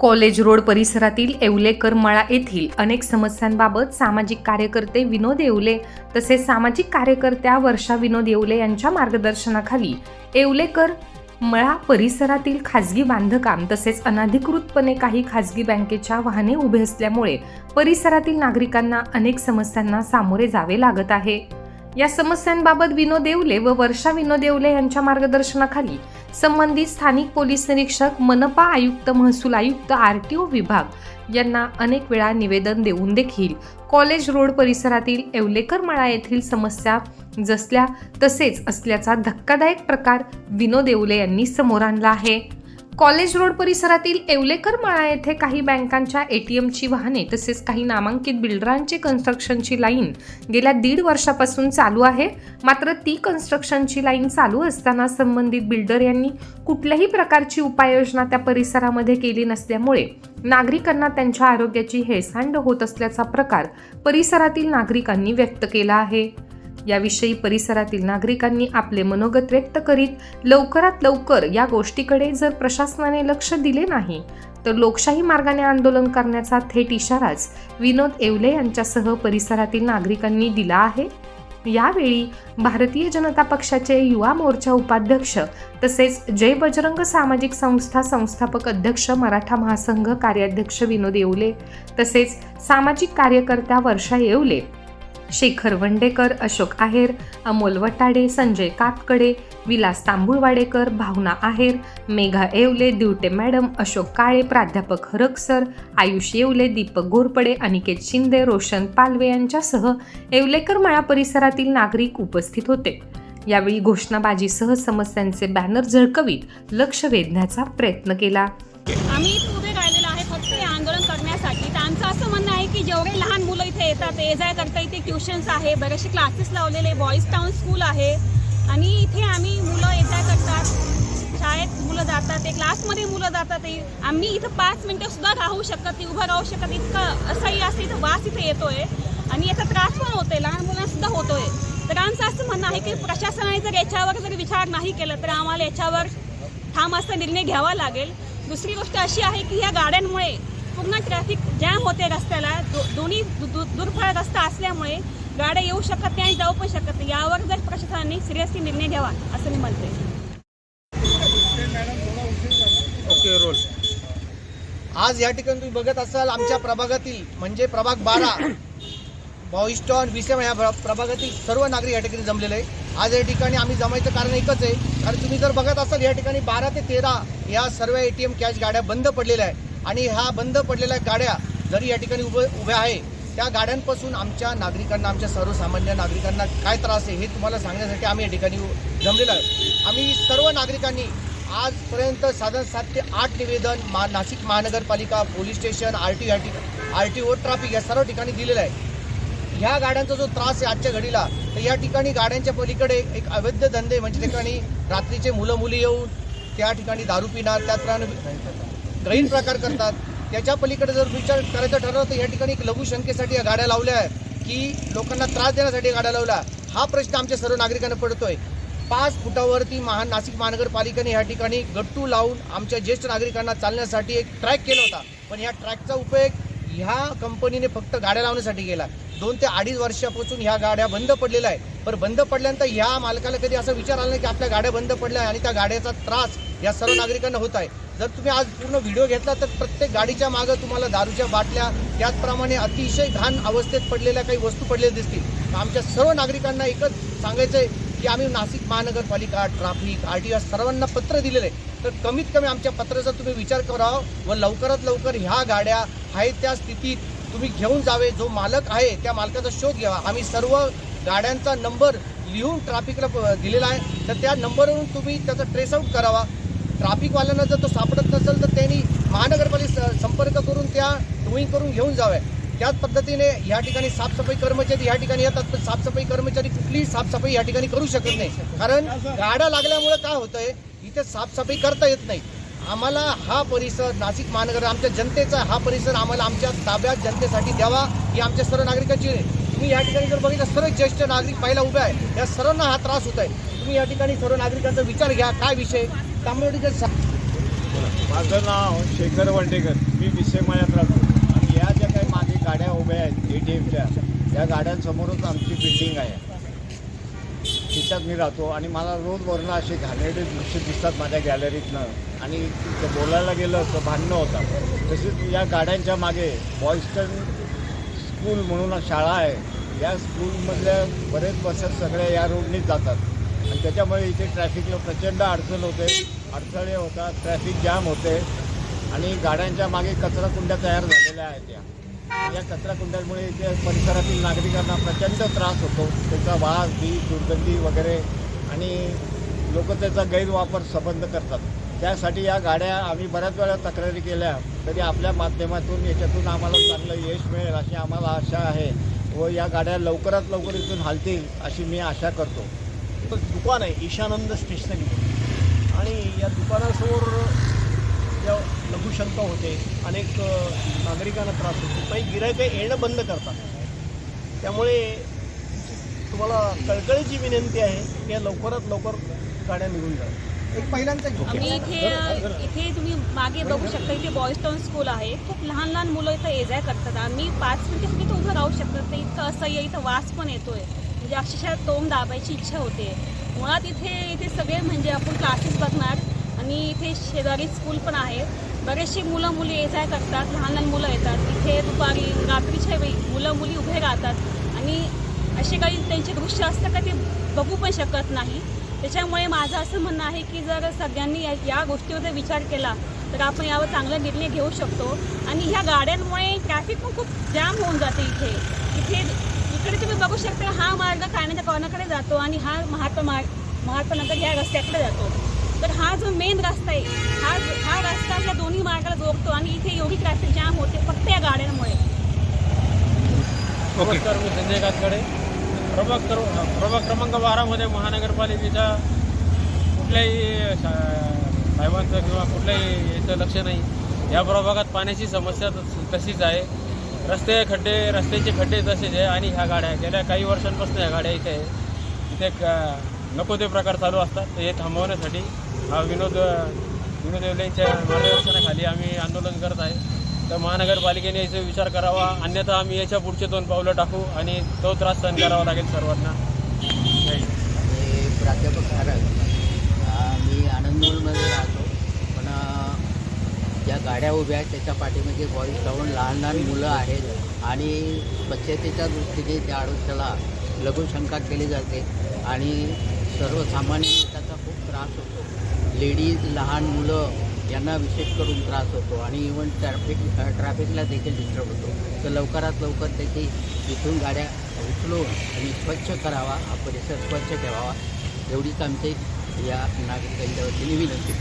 College road परिसरातील येवलेकर मळा येथील अनेक समस्यांबाबत सामाजिक कार्यकर्ते विनोद येवले तसेच सामाजिक कार्यकर्त्या वर्षा विनोद येवले यांच्या मार्गदर्शनाखाली येवलेकर मळा परिसरातील खाजगी बांधकाम तसेच अनधिकृतपणे काही खाजगी बँकेच्या वाहने उभे असल्यामुळे परिसरातील नागरिकांना अनेक समस्यांना सामोरे जावे लागत आहे. या समस्यांबाबत विनोद देवले व वर्षा विनोद देवले यांच्या मार्गदर्शनाखाली संबंधित स्थानिक पोलीस निरीक्षक मनपा आयुक्त महसूल आयुक्त आर टी ओ विभाग यांना अनेक वेळा निवेदन देऊन देखील कॉलेज रोड परिसरातील येवलेकर मळा येथील समस्या जसल्या तसेच असल्याचा धक्कादायक प्रकार विनोद येवले यांनी समोर आणला आहे. कॉलेज रोड परिसरातील येवलेकर मळा येथे काही बँकांच्या एटीएमची वाहने तसेच काही नामांकित बिल्डरांची कन्स्ट्रक्शनची लाईन गेल्या दीड वर्षापासून चालू आहे. मात्र ती कन्स्ट्रक्शनची लाईन चालू असताना संबंधित बिल्डर यांनी कुठल्याही प्रकारची उपाययोजना त्या परिसरामध्ये केली नसल्यामुळे नागरिकांना त्यांच्या आरोग्याची हेळसांड होत असल्याचा प्रकार परिसरातील नागरिकांनी व्यक्त केला आहे. याविषयी परिसरातील नागरिकांनी आपले मनोगत व्यक्त करीत लवकरात लवकर या गोष्टीकडे जर प्रशासनाने लक्ष दिले नाही तर लोकशाही मार्गाने आंदोलन करण्याचा थेट इशाराच विनोद येवले यांच्यासह परिसरातील नागरिकांनी दिला आहे. यावेळी भारतीय जनता पक्षाचे युवा मोर्चा उपाध्यक्ष तसेच जय बजरंग सामाजिक संस्था संस्थापक अध्यक्ष मराठा महासंघ कार्याध्यक्ष विनोद येवले तसेच सामाजिक कार्यकर्त्या वर्षा येवले शेखर वंडेकर अशोक आहेर अमोल वटाडे संजय कातकडे विलास तांबुळवाडेकर भावना आहेर मेघा येवले दिवटे मॅडम अशोक काळे प्राध्यापक हरकसर आयुष येवले दीपक घोरपडे अनिकेत शिंदे रोशन पालवे यांच्यासह येवलेकर मळा परिसरातील नागरिक उपस्थित होते. यावेळी घोषणाबाजीसह समस्यांचे बॅनर झळकवीत लक्ष वेधण्याचा प्रयत्न केला. आम्ही इथे उभे राहिलेलो आहे फक्त हे आंदोलन करण्यासाठी तर आमचं असं म्हणणं आहे की जेवढे लहान मुलं इथे येतात ये जाय करता इथे ट्युशन्स आहे बरेचसे क्लासेस लावलेले बॉईज टाउन स्कूल आहे. आणि इथे आम्ही मुलं ये जाय करतात. शाळेत मुलं जातात ते क्लासमध्ये मुलं जातात ते आम्ही इथं पाच मिनटं सुद्धा राहू शकत नाही उभं राहू शकत इतकं असंही असं इथं वास इथे येतोय. आणि याचा त्रास पण होतोय लहान मुलांसुद्धा होतोय. तर आमचं असं म्हणणं आहे की प्रशासनाने जर याच्यावर जर विचार नाही केला तर आम्हाला याच्यावर ठाम असा निर्णय घ्यावा लागेल. दुसरी गोष्ट अशी आहे की ह्या गाड्यांमुळे पूर्ण ट्रॅफिक जॅम होते रस्त्याला. दो दोन्ही दु- दु- दुर्फळ रस्ता असल्यामुळे गाड्या येऊ शकत नाही आणि जाऊ पण शकत नाही. यावर जर प्रशासनाने सिरियसली निर्णय घ्यावा असं मी म्हणते. ओके रोल आज या ठिकाणी तुम्ही बघत असाल आमच्या प्रभागातील म्हणजे प्रभाग बारा बॉईस्टॉन विसेम या प्र- प्रभागातील सर्व नागरिक या ठिकाणी जमलेले आहे आज या ठिकाणी आम्ही जमायचं कारण एकच आहे. कारण तुम्ही जर बघत असाल या ठिकाणी बारा ते तेरा या सर्व ए टी एम कॅश गाड्या बंद पडलेल्या आहेत. आणि ह्या बंद पडलेल्या गाड्या जरी या ठिकाणी उभे उभ्या आहे त्या गाड्यांपासून आमच्या नागरिकांना आमच्या सर्वसामान्य नागरिकांना काय त्रास आहे हे तुम्हाला सांगण्यासाठी आम्ही या ठिकाणी जमलेलो आहे आम्ही सर्व नागरिकांनी आजपर्यंत साधारण सात ते आठ निवेदन मा नाशिक महानगरपालिका police station R T R T R T O traffic या सर्व ठिकाणी दिलेलं आहे. ह्या गाड्यांचा जो त्रास आहे आजच्या घडीला तर या ठिकाणी गाड्यांच्या पलीकडे एक अवैध धंदे म्हणजे ठिकाणी रात्रीचे मुलं मुली येऊन त्या ठिकाणी दारू पिणार त्या ग्रहीण प्रकार करतात. त्याच्या पलीकडे जर विचार करायचं ठरवलं तर या ठिकाणी एक लघुशंकेसाठी या गाड्या लावल्या आहे की लोकांना त्रास देण्यासाठी गाड्या लावल्या. हा प्रश्न आमच्या सर्व नागरिकांना पडतोय. पाच फुटावरती महा नाशिक महानगरपालिकेने या ठिकाणी गट्टू लावून आमच्या ज्येष्ठ नागरिकांना चालण्यासाठी एक ट्रॅक केला होता. पण या ट्रॅकचा उपयोग ह्या कंपनीने फक्त गाड्या लावण्यासाठी केला. दोन ते अडीच वर्षापासून ह्या गाड्या बंद पडलेल्या आहे पण बंद पडल्यानंतर ह्या मालकाला कधी असा विचार आला नाही की आपल्या गाड्या बंद पडल्या आहे आणि त्या गाड्याचा त्रास या सर्व नागरिकांना होत आहे. जर तुम्ही आज पूर्ण व्हिडिओ घेतला तर प्रत्येक गाडीच्या मागं तुम्हाला दारूच्या बाटल्या त्याचप्रमाणे अतिशय घाण अवस्थेत पडलेल्या काही वस्तू पडलेल्या दिसतील. आमच्या सर्व नागरिकांना एकच सांगायचं आहे की आम्ही नाशिक महानगरपालिका ट्राफिक आर टी सर्वांना पत्र दिलेलं आहे तर कमीत कमी आमच्या पत्राचा तुम्ही विचार करावा व लवकरात लवकर ह्या गाड्या आहेत त्या स्थितीत तुम्ही घेऊन जावे. जो मालक आहे त्या मालकाचा शोध घ्यावा आम्ही सर्व गाड्यांचा नंबर लिहून ट्रॅफिकला प- दिलेला आहे. तर त्या नंबरवरून तुम्ही त्याचा ट्रेसआउट करावा. ट्रॅफिकवाल्यांना जर तो सापडत नसेल तर त्यांनी महानगरपालिका संपर्क करून त्या टोईंग करून घेऊन जाव्या त्याच पद्धतीने या ठिकाणी साफसफाई कर्मचारी या ठिकाणी येतात पण साफसफाई कर्मचारी कुठलीही साफसफाई या ठिकाणी करू शकत नाही. कारण गाड्या लागल्यामुळे काय होतंय इथे साफसफाई करता येत नाही. आम्हाला हा परिसर नाशिक महानगर आमच्या जनतेचा हा परिसर आम्हाला आमच्या ताब्यात जनतेसाठी द्यावा ही आमच्या सर्व नागरिकांची तुम्ही या ठिकाणी जर बघितलं सर्व ज्येष्ठ नागरिक पहिला उभे आहे. या सर्वांना हा त्रास होत आहे तुम्ही या ठिकाणी सर्व नागरिकांचा विचार घ्या काय विषय? माझं नाव शेखर वंडेकर. मी विषयमळ्यात राहतो आणि या ज्या काही मागे गाड्या उभ्या आहेत ए टी एमच्या या गाड्यांसमोरच आमची बिल्डिंग आहे. तिच्यात मी राहतो. आणि मला रोज वरणं असे घाणेरडे दृश्य दिसतात माझ्या गॅलरीतनं आणि तिथं बोलायला गेलं तर भांडणं होतात. तसेच या गाड्यांच्या मागे बॉयस्टन स्कूल म्हणून शाळा आहे. या स्कूलमधल्या बरेच बसेस सगळ्या या रोडनीच जातात. आणि त्याच्यामुळे इथे ट्रॅफिकला प्रचंड अडचण होते. अडथळे होतात ट्रॅफिक जाम होते. आणि गाड्यांच्या मागे कचरा कुंड्या तयार झालेल्या आहेत या या कचरा कुंड्यांमुळे इथे परिसरातील नागरिकांना प्रचंड त्रास होतो. त्याचा वास बी दुर्गंधी वगैरे आणि लोक त्याचा गैरवापर संबंध करतात. त्यासाठी या गाड्या आम्ही बऱ्याच वेळा तक्रारी केल्या तरी आपल्या माध्यमातून याच्यातून आम्हाला चांगलं यश मिळेल अशी आम्हाला आशा आहे. व या गाड्या लवकरात लवकर इथून हालतील अशी मी आशा करतो. दुकान आहे ईशानंद स्टेशनरी. आणि या दुकानासमोर ज्या लघुशंका होते अनेक नागरिकांना त्रास होतो. काही गिरायकं येणं बंद करतात. त्यामुळे तुम्हाला कळकळीची विनंती आहे की या लवकरात लवकर गाड्या निघून जाव्या एक पहिल्यांदा घेऊ. आम्ही इथे इथे तुम्ही मागे बघू शकता इथे बॉईज टाऊन स्कूल आहे. खूप लहान लहान मुलं इथं ये जा करतात. आम्ही पाच मिनिटं फक्त इथं उभं राहू शकतो ते इतकं असह्य इथं वास पण येतोय. म्हणजे अक्षरशः तोंड दाबायची इच्छा होते. मुळात इथे इथे सगळे म्हणजे आपण क्लासेस बघणार आणि इथे शेजारी स्कूल पण आहे. बरेचशी मुलं मुली ये जाय करतात लहान लहान मुलं येतात. इथे दुपारी रात्रीच्या वेळी मुलं मुली उभे राहतात आणि असे काही त्यांचे दृश्य असतं का ते बघू पण शकत नाही. त्याच्यामुळे माझं असं म्हणणं आहे की जर सगळ्यांनी या या गोष्टीवर जर विचार केला तर आपण यावर चांगला निर्णय घेऊ शकतो. आणि ह्या गाड्यांमुळे ट्रॅफिक पण खूप जाम होऊन जाते इथे. इथे इकडे तुम्ही बघू शकता हा मार्ग काण्याच्या कॉर्नरकडे जातो आणि हा महात्मा मार्ग महात्मा नगर ह्या रस्त्याकडे जातो. तर हा जो मेन रस्ता आहे हा हा रस्ता या दोन्ही मार्गाला जोडतो आणि इथे एवढी ट्रॅफिक जाम होते फक्त या गाड्यांमुळे. नमस्कार मी संजय कातकडे प्रभाग क्र प्रभाग क्रमांक बारामध्ये महानगरपालिकेच्या कुठल्याही साहेबांचं किंवा कुठल्याही याचं लक्ष नाही. या प्रभागात पाण्याची समस्या तशीच आहे. रस्ते खड्डे रस्त्याचे खड्डे तसेच आहे आणि ह्या गाड्या गेल्या काही वर्षांपासून ह्या गाड्या इथे आहे. इथे नको ते प्रकार चालू असतात. ते हे थांबवण्यासाठी हा विनोद विनोद येवलेंच्या मार्गदर्शनाखाली आम्ही आंदोलन करत आहे. तर महानगरपालिकेने याचा विचार करावा. अन्यथा आम्ही याच्या पुढचे दोन पावलं टाकू आणि तो त्रास सहन करावा लागेल सर्वांना. प्राध्यापक भारत मी आनंदमूलमध्ये राहतो पण अ, ज्या गाड्या उभ्या आहेत त्याच्या पाठीमध्ये बॉईज टाऊन लहान लहान मुलं आहेत आणि स्वच्छतेच्या दृष्टीने त्या आरोग्याला लघुशंका केली जाते आणि सर्वसामान्य त्याचा खूप त्रास होतो. लेडीज लहान मुलं यांना विशेष करून त्रास होतो आणि इवन ट्रॅफिक ट्रॅफिकला देखील डिस्टर्ब होतो. तर लवकरात लवकर त्याची इथून गाड्या उचलून आणि स्वच्छ करावा हा परिसर स्वच्छ ठेवावा एवढीच आमची या नागरिकांच्या वतीने विनंती.